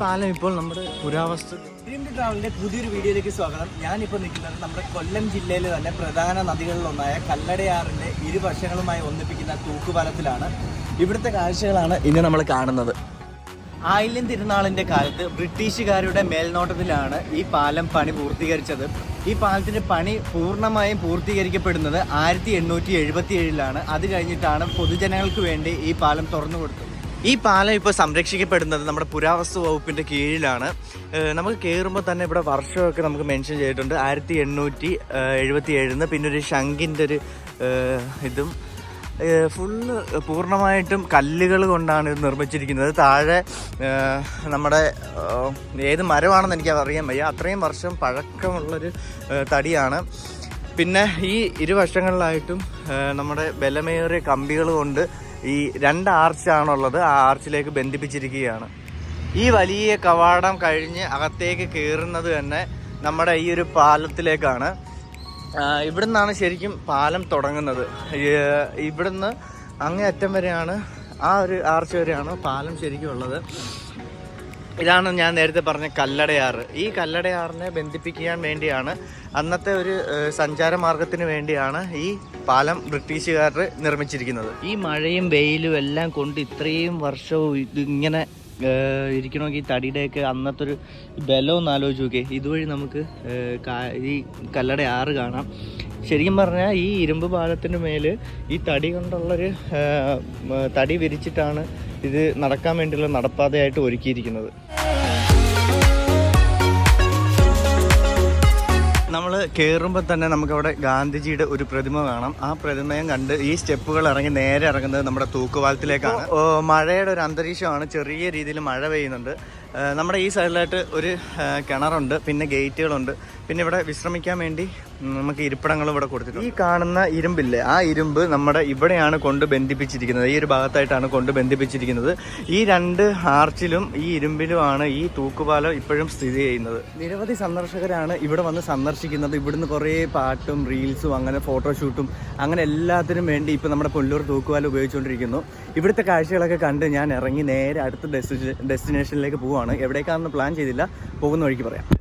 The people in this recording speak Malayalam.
പാലം ഇപ്പോൾ നമ്മുടെ പുരാവസ്തു ടു ട്രാവലിന്റെ പുതിയൊരു വീഡിയോയിലേക്ക് സ്വാഗതം. ഞാനിപ്പോൾ നിൽക്കുന്നത് നമ്മുടെ കൊല്ലം ജില്ലയിലെ തന്നെ പ്രധാന നദികളിലൊന്നായ കല്ലടയാറിന്റെ ഇരുവശങ്ങളുമായി ഒന്നിപ്പിക്കുന്ന തൂക്കുപാലത്തിലാണ് ഇവിടുത്തെ കാഴ്ചകളാണ് ഇന്ന് നമ്മൾ കാണുന്നത്. ആയില്യം തിരുനാളിന്റെ കാലത്ത് ബ്രിട്ടീഷുകാരുടെ മേൽനോട്ടത്തിലാണ് ഈ പാലം പണി പൂർത്തീകരിച്ചത്. ഈ പാലത്തിന്റെ പണി പൂർണമായും പൂർത്തീകരിക്കപ്പെടുന്നത് ആയിരത്തി എണ്ണൂറ്റി എഴുപത്തി ഏഴിലാണ് അത് കഴിഞ്ഞിട്ടാണ് പൊതുജനങ്ങൾക്ക് വേണ്ടി ഈ പാലം തുറന്നു കൊടുത്തത് ഈ പാലം ഇപ്പോൾ സംരക്ഷിക്കപ്പെടുന്നത് നമ്മുടെ പുരാവസ്തു വകുപ്പിന്റെ കീഴിലാണ്. നമുക്ക് കയറുമ്പോൾ തന്നെ ഇവിടെ വർഷമൊക്കെ നമുക്ക് മെൻഷൻ ചെയ്തിട്ടുണ്ട്. ആയിരത്തി എണ്ണൂറ്റി എഴുപത്തി ഏഴിന്ന് പിന്നെ ഒരു ശംഖിന്റെ ഒരു ഇതും ഫുള്ള് പൂർണമായിട്ടും കല്ലുകൾ കൊണ്ടാണ് ഇത് നിർമ്മിച്ചിരിക്കുന്നത്. താഴെ നമ്മുടെ ഏത് മരമാണെന്ന് എനിക്ക് അറിയാൻ വയ്യ. അത്രയും വർഷം പഴക്കമുള്ളൊരു തടിയാണ്. പിന്നെ ഈ ഇരുവശങ്ങളിലായിട്ടും നമ്മുടെ ബലമേറിയ കമ്പികൾ കൊണ്ട് ഈ രണ്ട് ആർച്ചാണുള്ളത് ആ ആർച്ചിലേക്ക് ബന്ധിപ്പിച്ചിരിക്കുകയാണ്. ഈ വലിയ കവാടം കഴിഞ്ഞ് അകത്തേക്ക് കയറുന്നത് തന്നെ നമ്മുടെ ഈ ഒരു പാലത്തിലേക്കാണ്. ഇവിടെ ഇവിടുന്നാണ് ശരിക്കും പാലം തുടങ്ങുന്നത്. ഇവിടുന്ന് അങ്ങേ അറ്റം വരെയാണ് ആ ഒരു ആർച്ച് വരെയാണ് പാലം ശരിക്കും ഉള്ളത്. ഇതാണ് ഞാൻ നേരത്തെ പറഞ്ഞ കല്ലടയാറ്. ഈ കല്ലടയാറിനെ ബന്ധിപ്പിക്കാൻ വേണ്ടിയാണ് അന്നത്തെ ഒരു സഞ്ചാര മാർഗത്തിന് വേണ്ടിയാണ് ഈ പാലം ബ്രിട്ടീഷുകാർ നിർമ്മിച്ചിരിക്കുന്നത്. ഈ മഴയും വെയിലും എല്ലാം കൊണ്ട് ഇത്രയും വർഷവും ഇതിങ്ങനെ ഇരിക്കണമെങ്കിൽ തടിയുടെയൊക്കെ അന്നത്തെ ഒരു ബലം ആലോചിച്ച് നോക്കിയേ. ഇതുവഴി നമുക്ക് ഈ കല്ലടയാറ് കാണാം. ശരിക്കും പറഞ്ഞാൽ ഈ ഇരുമ്പ് പാലത്തിന് മേൽ ഈ തടി കൊണ്ടുള്ളൊരു തടി വിരിച്ചിട്ടാണ് ഇത് നടക്കാൻ വേണ്ടിയുള്ള നടപ്പാതയായിട്ട് ഒരുക്കിയിരിക്കുന്നത്. നമ്മൾ കയറുമ്പോൾ തന്നെ നമുക്കവിടെ ഗാന്ധിജിയുടെ ഒരു പ്രതിമ കാണാം. ആ പ്രതിമയും കണ്ട് ഈ സ്റ്റെപ്പുകൾ ഇറങ്ങി നേരെ ഇറങ്ങുന്നത് നമ്മുടെ തൂക്കുപാലത്തിലേക്കാണ് മഴയുടെ ഒരു അന്തരീക്ഷമാണ് ചെറിയ രീതിയിൽ മഴ പെയ്യുന്നുണ്ട്. നമ്മുടെ ഈ സൈഡിലായിട്ട് ഒരു കിണറുണ്ട് പിന്നെ ഗേറ്റുകളുണ്ട്. പിന്നെ ഇവിടെ വിശ്രമിക്കാൻ വേണ്ടി നമുക്ക് ഇരിപ്പിടങ്ങളും ഇവിടെ കൊടുത്തിട്ടുണ്ട്. ഈ കാണുന്ന ഇരുമ്പില്ലേ ആ ഇരുമ്പ് നമ്മുടെ ഇവിടെയാണ് കൊണ്ട് ബന്ധിപ്പിച്ചിരിക്കുന്നത്. ഈ ഒരു ഭാഗത്തായിട്ടാണ് കൊണ്ട് ബന്ധിപ്പിച്ചിരിക്കുന്നത്. ഈ രണ്ട് ആർച്ചിലും ഈ ഇരുമ്പിലുമാണ് ഈ തൂക്കുപാലം ഇപ്പോഴും സ്ഥിതി ചെയ്യുന്നത്. നിരവധി സന്ദർശകരാണ് ഇവിടെ വന്ന് സന്ദർശിക്കുന്നത്. ഇവിടുന്ന് കുറേ പാട്ടും റീൽസും അങ്ങനെ ഫോട്ടോഷൂട്ടും അങ്ങനെ എല്ലാത്തിനും വേണ്ടി ഇപ്പം നമ്മുടെ പുല്ലൂർ തൂക്കുപാലം ഉപയോഗിച്ചുകൊണ്ടിരിക്കുന്നു. ഇവിടുത്തെ കാഴ്ചകളൊക്കെ കണ്ട് ഞാൻ ഇറങ്ങി നേരെ അടുത്ത ഡെസ്റ്റിനേഷനിലേക്ക് പോവുകയാണ്. എവിടേക്കാണെന്ന് പ്ലാൻ ചെയ്തില്ല. പോകുന്ന വഴിക്ക് പറയാം.